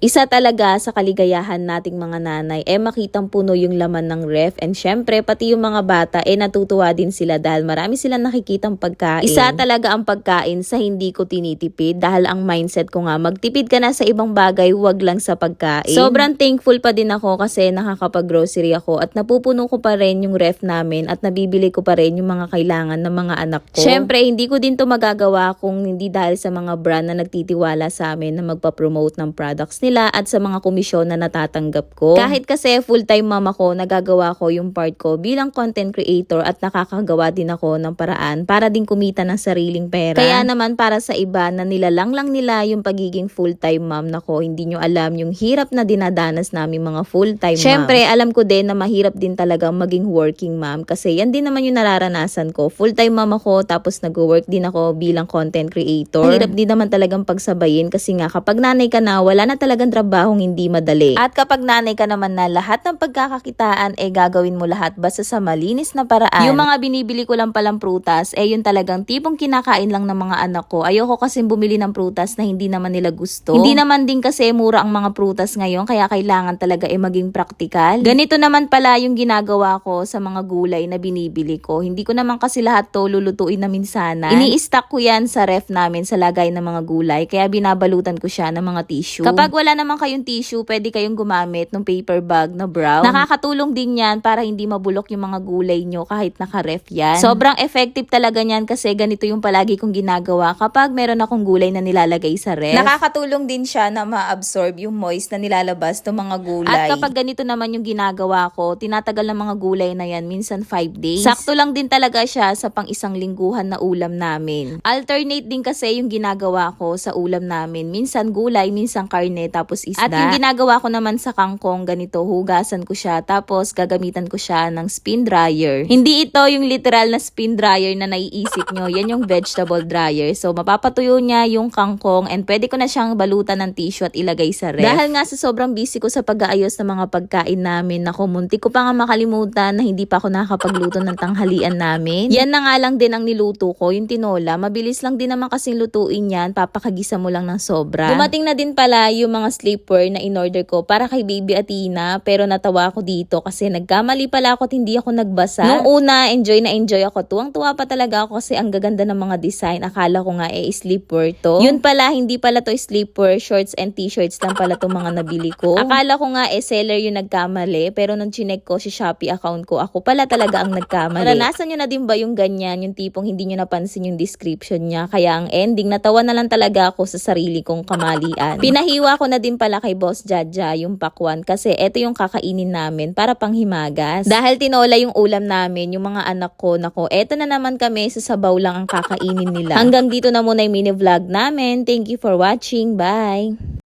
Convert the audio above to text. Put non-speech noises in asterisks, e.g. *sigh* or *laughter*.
Isa talaga sa kaligayahan nating mga nanay eh makitang puno yung laman ng ref and syempre pati yung mga bata eh natutuwa din sila dahil marami silang nakikitang pagkain. Isa talaga ang pagkain sa hindi ko tinitipid dahil ang mindset ko nga magtipid ka na sa ibang bagay wag lang sa pagkain. Sobrang thankful pa din ako kasi nakakapag-grocery ako at napupuno ko pa rin yung ref namin at nabibili ko pa rin yung mga kailangan ng mga anak ko. Syempre hindi ko din to magagawa kung hindi dahil sa mga brand na nagtitiwala sa amin na magpa-promote ng products at sa mga komisyon na natatanggap ko. Kahit kasi full-time mama ko, nagagawa ko yung part ko bilang content creator at nakakagawa din ako ng paraan para din kumita ng sariling pera. Kaya naman para sa iba na nilalang lang nila yung pagiging full-time mom nako, hindi nyo alam yung hirap na dinadanas namin mga full-time mom. Syempre, alam ko din na mahirap din talaga maging working mom kasi yan din naman yung nararanasan ko. Full-time mom ako tapos nag-work din ako bilang content creator. Mahirap din naman talagang pagsabayin kasi nga kapag nanay ka na, wala na talagang trabahong hindi madali. At kapag nanay ka naman na lahat ng pagkakakitaan eh gagawin mo lahat basta sa malinis na paraan. Yung mga binibili ko lang palang prutas eh yun talagang tipong kinakain lang ng mga anak ko. Ayoko kasi bumili ng prutas na hindi naman nila gusto. Hindi naman din kasi mura ang mga prutas ngayon kaya kailangan talaga eh maging praktikal. Ganito naman pala yung ginagawa ko sa mga gulay na binibili ko. Hindi ko naman kasi lahat to lulutuin na minsanan. Ini-stack ko yan sa ref namin sa lagay ng mga gulay kaya binabalutan ko siya ng mga tissue. Kapag wala naman kayong tissue, pwede kayong gumamit ng paper bag na brown. Nakakatulong din yan para hindi mabulok yung mga gulay nyo kahit naka-ref yan. Sobrang effective talaga niyan kasi ganito yung palagi kong ginagawa kapag meron akong gulay na nilalagay sa ref. Nakakatulong din siya na ma-absorb yung moist na nilalabas ng mga gulay. At kapag ganito naman yung ginagawa ko, tinatagal ng mga gulay na yan minsan 5 days. Sakto lang din talaga siya sa pang isang lingguhan na ulam namin. Alternate din kasi yung ginagawa ko sa ulam namin. Minsan gulay, minsan karne, tapos isda. At yung ginagawa ko naman sa kangkong, ganito, hugasan ko siya, tapos gagamitan ko siya ng spin dryer. Hindi ito yung literal na spin dryer na naiisip nyo. Yan yung vegetable dryer. So, mapapatuyo niya yung kangkong and pwede ko na siyang balutan ng tissue at ilagay sa ref. Dahil nga sa sobrang busy ko sa pag-aayos ng mga pagkain namin, naku, munti ko pa nga makalimutan na hindi pa ako nakakapagluto ng tanghalian namin. Yan na nga lang din ang niluto ko, yung tinola. Mabilis lang din naman kasing lutuin yan, papakagisa mo lang ng sobra. Dumating na din pala yung mga sleepwear na in-order ko para kay baby Atina, pero natawa ako dito kasi nagkamali pala ako at hindi ako nagbasa. Nung una, enjoy na enjoy ako. Tuwang-tuwa pa talaga ako kasi ang gaganda ng mga design. Akala ko nga eh sleepwear to. Yun pala, hindi pala to sleepwear, shorts and t-shirts lang pala to mga nabili ko. Akala ko nga eh seller yung nagkamali, pero nung chinek ko si Shopee account ko, ako pala talaga ang nagkamali. Naranasan nyo na din ba yung ganyan, yung tipong hindi nyo napansin yung description niya, kaya ang ending, natawa na lang talaga ako sa sarili kong kamalian. Pinahiwa ko na din pala kay Boss Jaja yung pakwan kasi eto yung kakainin namin para panghimagas. Dahil tinola yung ulam namin, yung mga anak ko, nako, eto na naman kami, sa sabaw lang ang kakainin nila. *laughs* Hanggang dito na muna yung mini vlog namin. Thank you for watching. Bye!